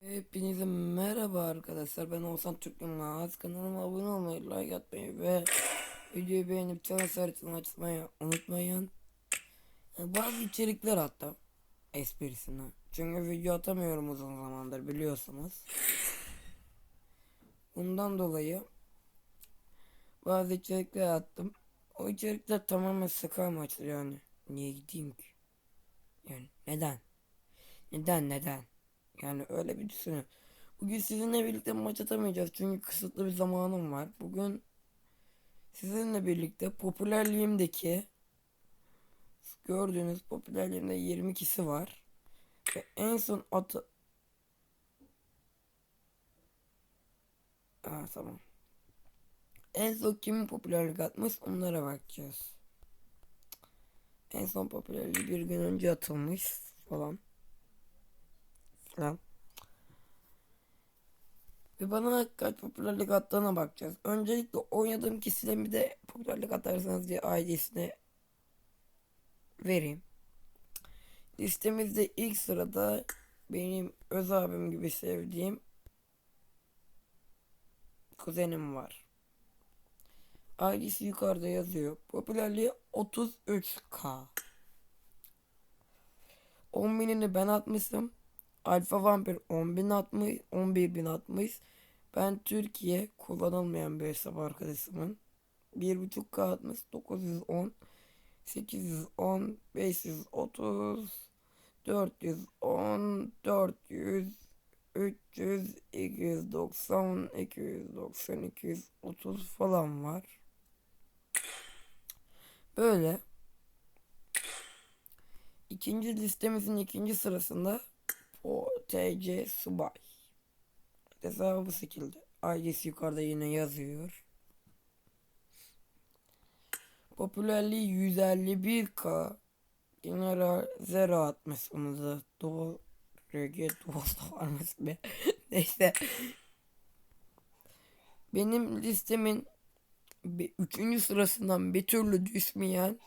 Hepinize merhaba arkadaşlar. Ben Oğuzhan Türk Yılmaz. Kanalıma abone olmayı, like atmayı ve videoyu beğenip çan işaretini açmayı unutmayın. Yani Bazı içerikler hatta esprisine. Çünkü video atamıyorum uzun zamandır biliyorsunuz. Bundan dolayı bazı içerikler attım. O içerikler tamamen sıkı amaçlı yani. Niye gideyim ki? Yani neden? Neden neden? Yani öyle bir düşünün. Bugün sizinle birlikte maç atamayacağız çünkü kısıtlı bir zamanım var. Bugün sizinle birlikte popülerliğimdeki gördüğünüz popülerliğimde 20 kişi var. Ve en son atı... Aa tamam. En son kimin popülerlik atmış onlara bakacağız. En son popülerliği bir gün önce atılmış falan. Falan. Ve bana kaç popülerlik attığına bakacağız. Öncelikle oynadığım kişiden bir de popülerlik atarsanız diye ailesine vereyim. Listemizde ilk sırada benim öz abim gibi sevdiğim kuzenim var. Ailesi yukarıda yazıyor. Popülerliği 33k. 10 binini ben atmışım. Alfa Vampir 10.000 atmış, 11.000 atmış. Ben Türkiye kullanılmayan bir hesap arkadaşımın. 1.5k atmış, 910, 810, 530, 410, 400, 300, 290, 290, 230 falan var. Böyle. İkinci listemizin ikinci sırasında o TC Subay. Hesabı şekilde. Ailesi yukarıda yine yazıyor. Popülerliği 151k. General onu da. Doğu RG Doğu'da varmış be. Neyse. Benim listemin üçüncü sırasından bir türlü düşmeyen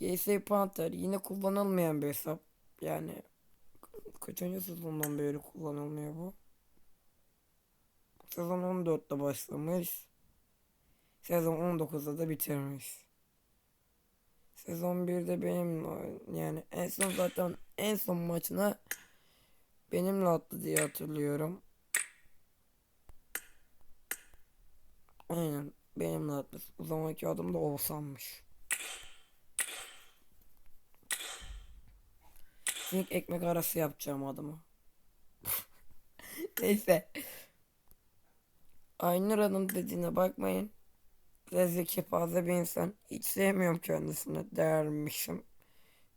GS Panther yine kullanılmayan bir hesap. Yani kaçıncı sezondan beri kullanılmıyor bu? Sezon 14'te başlamış. Sezon 19'da da bitirmiş. Sezon 1'de benim yani en son zaten en son maçına benimle attı diye hatırlıyorum. Aynen benimle attı. O zamanki adım da Oğuzhan'mış. Sinik ekmek arası yapacağım adımı. Neyse. Aynur Hanım dediğine bakmayın. Zeki fazla bir insan. Hiç sevmiyorum kendisini. Değermişim.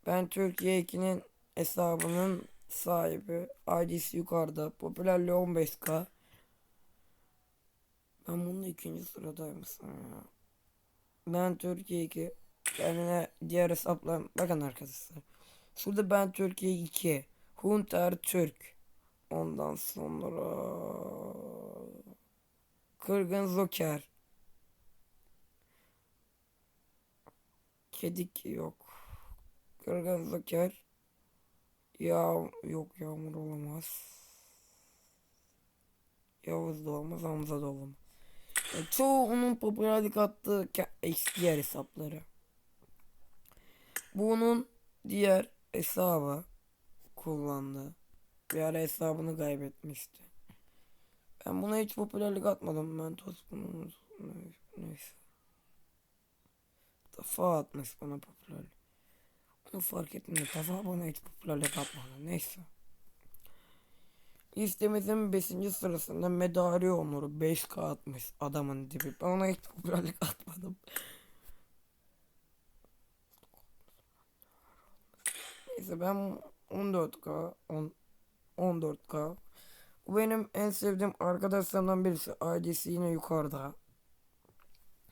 Ben Türkiye 2'nin hesabının sahibi. ID'si yukarıda. Popülerliği 15k. Ben bunun ikinci sıradaymışım ya. Ben Türkiye 2. Kendine diğer hesaplar. Bakın arkadaşlar. Şurada ben Türkiye 2. Hunter Türk. Ondan sonra Kırgın Zoker. Kedik yok. Kırgın Zoker. Ya yok Yağmur olamaz. Yavuz da olmaz, Hamza da olamaz. Ya, çoğu onun popülerlik attığı eski yer hesapları. Bunun diğer hesabı kullandı. Bir ara hesabını kaybetmişti. Ben buna hiç popülerlik atmadım. Ben Toskun'un neyse. Tafa atmış bana popülerlik. Onu fark etmiyor. Tafa bana hiç popülerlik atmadı. Neyse. Listemizin 5. sırasında Medari Onur'u 5K atmış adamın dibi. Ben ona hiç popülerlik atmadım. Neyse ben 14K 10, 14K Bu benim en sevdiğim arkadaşlarımdan birisi. Ailesi yine yukarıda.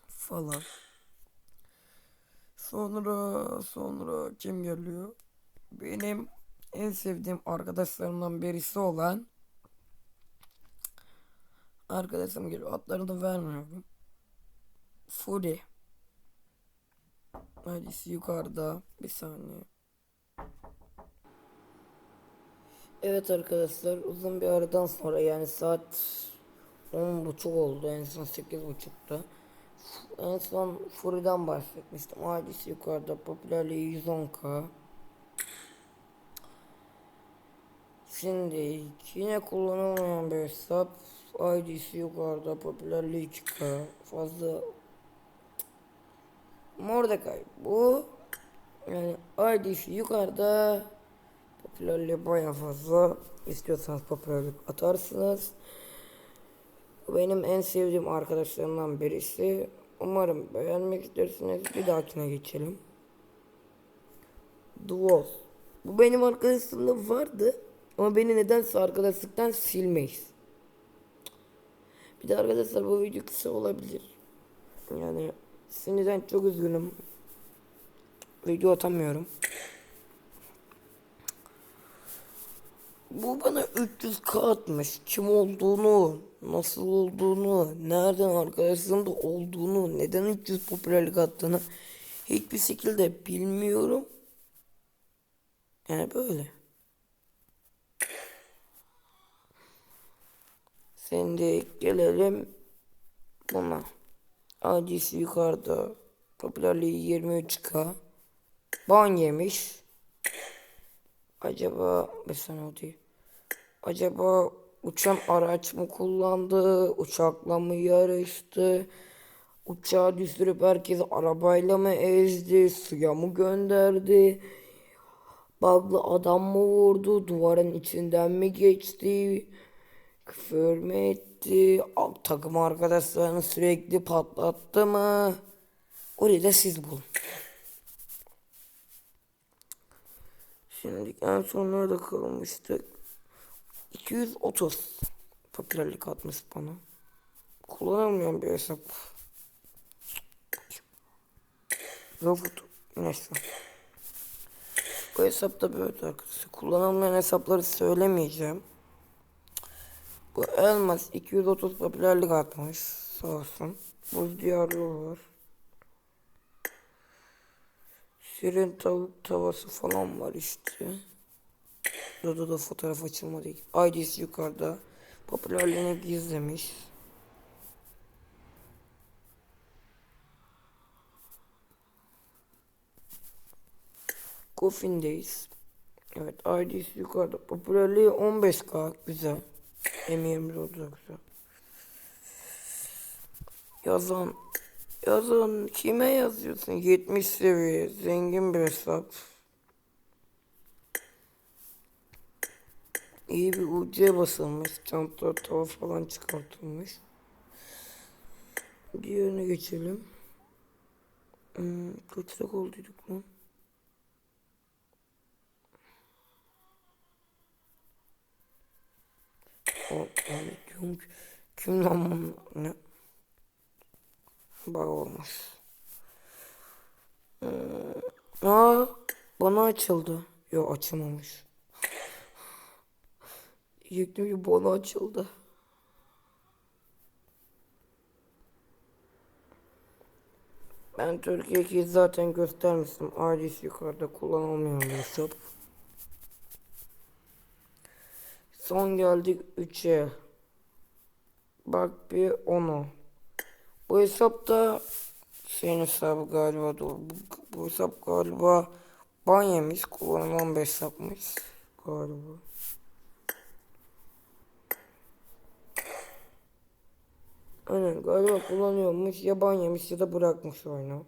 Falan. Sonra sonra kim geliyor? Benim en sevdiğim arkadaşlarımdan birisi olan arkadaşım geliyor. Adlarını da vermiyorum. Fury. Ailesi yukarıda. Bir saniye. Evet arkadaşlar uzun bir aradan sonra yani saat 10 buçuk oldu en son 8 buçukta. En son Furi'den bahsetmiştim. Ailesi yukarıda popülerliği 110k. Şimdi yine kullanılmayan bir hesap. ID'si yukarıda popülerliği 2k. Fazla Mordecai bu yani ID'si yukarıda popülerliği baya fazla. İstiyorsanız popülerlik atarsınız. Benim en sevdiğim arkadaşlarımdan birisi. Umarım beğenmek istersiniz. Bir dahakine geçelim. Duos. Bu benim arkadaşımda vardı ama beni nedense arkadaşlıktan silmeyiz. Bir de arkadaşlar bu video kısa olabilir. Yani sinirden çok üzgünüm. Video atamıyorum Bu bana 300k atmış. Kim olduğunu, nasıl olduğunu, nereden arkadaşlarımda olduğunu, neden 300 popülerlik attığını hiçbir şekilde bilmiyorum. Yani böyle. Şimdi gelelim buna. Acisi yukarıda. Popülerliği 23k. Ban yemiş. Acaba o değil. Acaba uçan araç mı kullandı? Uçakla mı yarıştı? Uçağı düşürüp herkesi arabayla mı ezdi? Suya mı gönderdi? Bug'lı adam mı vurdu? Duvarın içinden mi geçti? Küfür mü etti? Takım arkadaşlarını sürekli patlattı mı? Orayı da siz bulun. Şimdi en sonlarda kalmıştık. 230 popülerlik atmış bana. Kullanamıyorum bir hesap. Robot. Neyse. Bu hesapta böyle arkadaşlar. Kullanılmayan hesapları söylemeyeceğim. Bu Elmas 230 popülerlik atmış. Sağ olsun. Buz diyarlı var. Şirin tavuk tavası falan var işte. Burada da fotoğraf açılmadı. ID'si yukarıda. Popülerliğini gizlemiş. Koffin'deyiz. Evet ID'si yukarıda. Popülerliği 15k. Güzel. Eminim o da güzel. Yazan Yazın kime yazıyorsun? 70 seviye zengin bir hesap. İyi bir UC basılmış. Çanta tava falan çıkartılmış. Diğerine geçelim. Hmm, kaçta olduyduk lan? O, yani diyorum ki, kim lan bunu? Ne? Bak olmuş. Ee, aa, bana açıldı. Yok açılmamış. Diyecektim ki bana açıldı. Ben Türkiye'yi zaten göstermiştim. Ailesi yukarıda kullanılmayan bir hesap. Son geldik 3'e. Bak bir 10'a. Bu hesapta şeyin hesabı galiba doğru. Bu, bu hesap galiba ban yemiş. Kullanılan bir hesapmış. Galiba. Aynen galiba kullanıyormuş. Ya ban yemiş ya da bırakmış oyunu.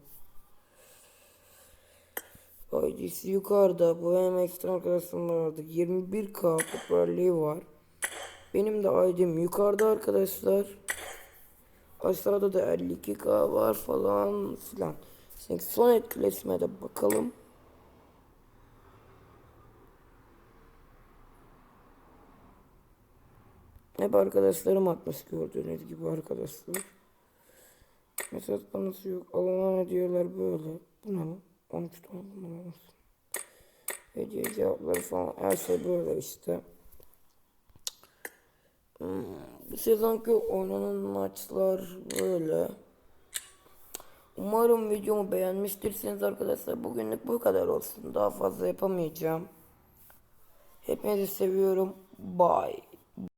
ID'si yukarıda. Bu benim ekstra arkadaşım vardı. 21k popülerliği var. Benim de ID'm yukarıda arkadaşlar. Aşağıda da 52k var falan filan. Şimdi son etkileşime de bakalım. Hep arkadaşlarım atmış gördüğünüz gibi arkadaşlar. Mesaj konusu yok. Alınan hediyeler böyle. Bu ne lan? 13 tane bunlar olsun. Hediye cevapları falan her şey böyle işte. Hmm, bu sezonki oynanan maçlar böyle. Umarım videomu beğenmiştirsiniz arkadaşlar. Bugünlük bu kadar olsun. Daha fazla yapamayacağım. Hepinizi seviyorum. Bye.